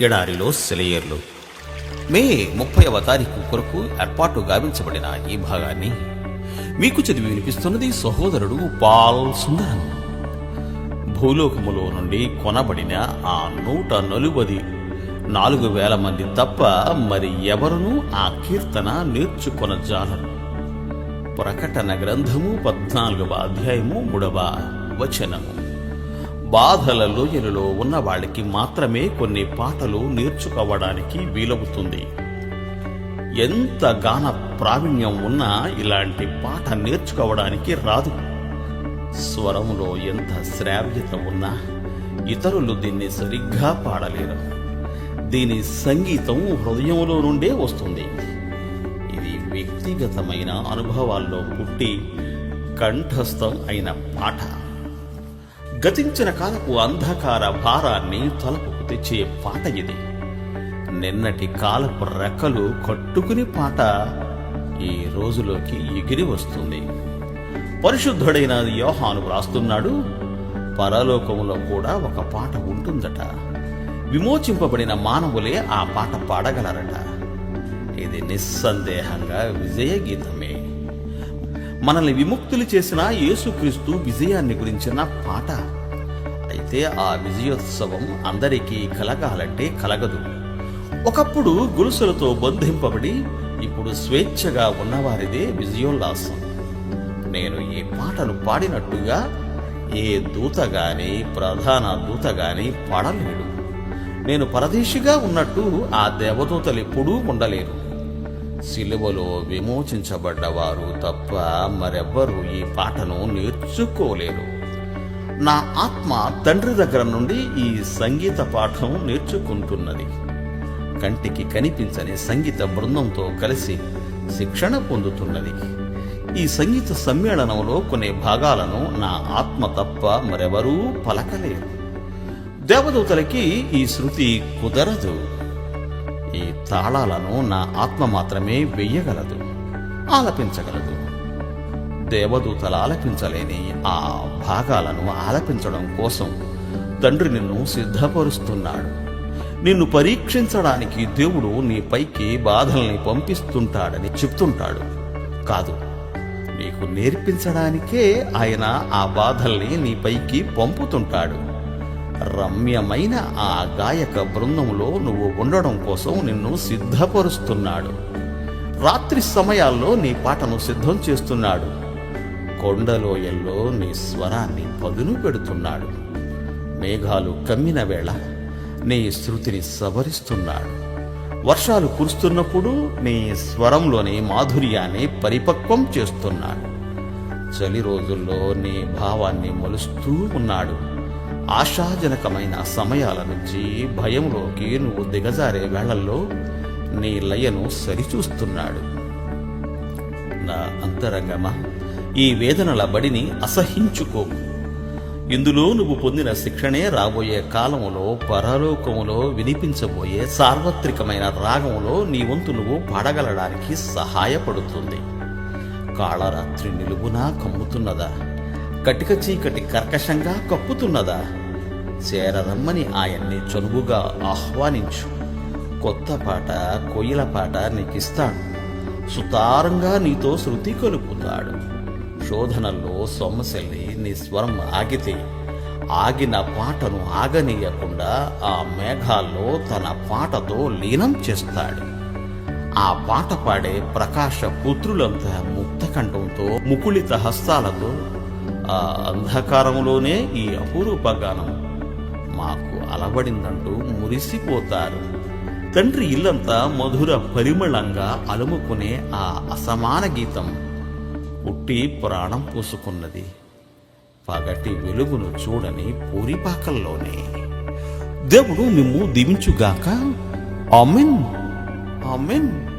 ఎడారిలో సెలయర్లు. మే ముప్పైవ తారీఖు కొరకు ఏర్పాటు గావించబడిన ఈ భాగాన్ని మీకు చదివి వినిపిస్తున్నది సహోదరుడు పాల్ సుందరం. భూలోకములో నుండి కొనబడిన ఆ నూట నలుబది నాలుగు వేల మంది తప్ప మరి ఎవరునూ ఆ కీర్తన నేర్చుకొనజాలరు. ప్రకటన గ్రంథము పద్నాలుగవ అధ్యాయము మూడవ వచనము. బాధల లోయలలో ఉన్న వాళ్ళకి మాత్రమే కొన్ని పాటలు నేర్చుకోవడానికి వీలవుతుంది. ఎంత గాన ప్రావీణ్యం ఉన్నా ఇలాంటి పాట నేర్చుకోవడానికి రాదు. స్వరంలో ఎంత శ్రావ్యత ఉన్నా ఇతరులు దీన్ని సరిగ్గా పాడలేరు. దీని సంగీతం హృదయంలో నుండే వస్తుంది. ఇది వ్యక్తిగతమైన అనుభవాల్లో పుట్టి కంఠస్థం అయిన పాట. గతించిన కాలపు అంధకార భారాన్ని తలపుకు తెచ్చే పాట ఇది. నిన్నటి కాలపు రెక్కలు కట్టుకుని పాట ఈ రోజులోకి ఎగిరి వస్తుంది. పరిశుద్ధుడైన యోహాను వ్రాస్తున్నాడు పరలోకంలో కూడా ఒక పాట ఉంటుందట. విమోచింపబడిన మానవులే ఆ పాట పాడగలరట. ఇది నిస్సందేహంగా విజయ గీతమే మనల్ని విముక్తులు చేసిన యేసుక్రీస్తు విజయాన్ని గురించిన పాట. అయితే ఆ విజయోత్సవం అందరికీ కలగాలంటే కలగదు. ఒకప్పుడు గులుసులతో బంధింపబడి ఇప్పుడు స్వేచ్ఛగా ఉన్నవారిదే విజయోల్లాసం. నేను ఈ పాటను పాడినట్టుగా ఏ దూత గాని ప్రధాన దూత గాని పాడలేడు. నేను పరదేశిగా ఉన్నట్టు ఆ దేవదూతలు ఎప్పుడూ ఉండలేరు. సిలువలో విమోచించబడ్డవారు తప్ప మరెవ్వరూ ఈ పాటను నేర్చుకోలేరు. నా ఆత్మ తండ్రి దగ్గర నుండి ఈ సంగీత పాఠం నేర్చుకుంటున్నది. కంటికి కనిపించని సంగీత బృందంతో కలిసి శిక్షణ పొందుతున్నది. ఈ సంగీత సమ్మేళనంలో కొన్ని భాగాలను నా ఆత్మ తప్ప మరెవరూ పలకలేరు. దేవదూతలకి ఈ శృతి కుదరదు. ఈ తాళాలను నా ఆత్మ మాత్రమే వెయ్యగలదు ఆలపించగలదు. దేవదూతలు ఆలపించలేని ఆ భాగాలను ఆలపించడం కోసం తండ్రి నిన్ను సిద్ధపరుస్తున్నాడు. నిన్ను పరీక్షించడానికి దేవుడు నీ పైకి బాధల్ని పంపిస్తుంటాడని చెప్తుంటాడు. కాదు నీకు నేర్పించడానికే ఆయన ఆ బాధల్ని నీ పైకి పంపుతుంటాడు. రమ్యమైన ఆ గాయక బృందంలో నువ్వు ఉండడం కోసం నిన్ను సిద్ధపరుస్తున్నాడు. రాత్రి సమయాల్లో నీ పాటను సిద్ధం చేస్తున్నాడు. కొండలోయల్లో నీ స్వరాన్ని పదును పెడుతున్నాడు. మేఘాలు కమ్మిన వేళ నీ శృతిని సవరిస్తున్నాడు. వర్షాలు కురుస్తున్నప్పుడు నీ స్వరంలోని మాధుర్యాన్ని పరిపక్వం చేస్తున్నాడు. చలి రోజుల్లో నీ భావాన్ని మలుస్తూ ఉన్నాడు. ఆశాజనకమైన సమయాల నుంచి భయంలోకి నువ్వు దిగజారే వేళల్లో నీ లయను సరిచూస్తున్నాడు. నా అంతరంగమా ఈ వేదనల బడిని అసహించుకోకు. ఇందులో నువ్వు పొందిన శిక్షణే రాబోయే కాలములో పరలోకములో వినిపించబోయే సార్వత్రికమైన రాగములో నీ వంతు నువ్వు పాడగలడానికి సహాయపడుతుంది. కాళరాత్రి నిలువునా కమ్ముతున్నదా? కటిక చీకటి కర్కశంగా కప్పుతున్నదా? చేరరమ్మని ఆయన్ని చనువుగా ఆహ్వానించు. కొత్త పాట కొయ్యల పాట నీకిస్తాడు. సుతారంగా నీతో శృతి కలుపుతాడు. శోధనల్లో సొమ్మసెల్లి నీ స్వరం ఆగితే ఆగిన పాటను ఆగనీయకుండా ఆ మేఘాల్లో తన పాటతో లీనం చేస్తాడు. ఆ పాట పాడే ప్రకాశ పుత్రులంతా ముక్తకంఠంతో ముకుళిత హస్తాలతో ఆ అంధకారములోనే ఈ అపురూప గానం మాకు అలవడిందంటూ మురిసిపోతారు. తండ్రి ఇల్లంతా మధుర పరిమళంగా అలుముకునే ఆ అసమాన గీతం పుట్టి ప్రాణం పూసుకున్నది. పగటి వెలుగును చూడని పూరిపాకల్లోనే. దేవుడు మిమ్ము దీవించుగాక. ఆమెన్. ఆమెన్.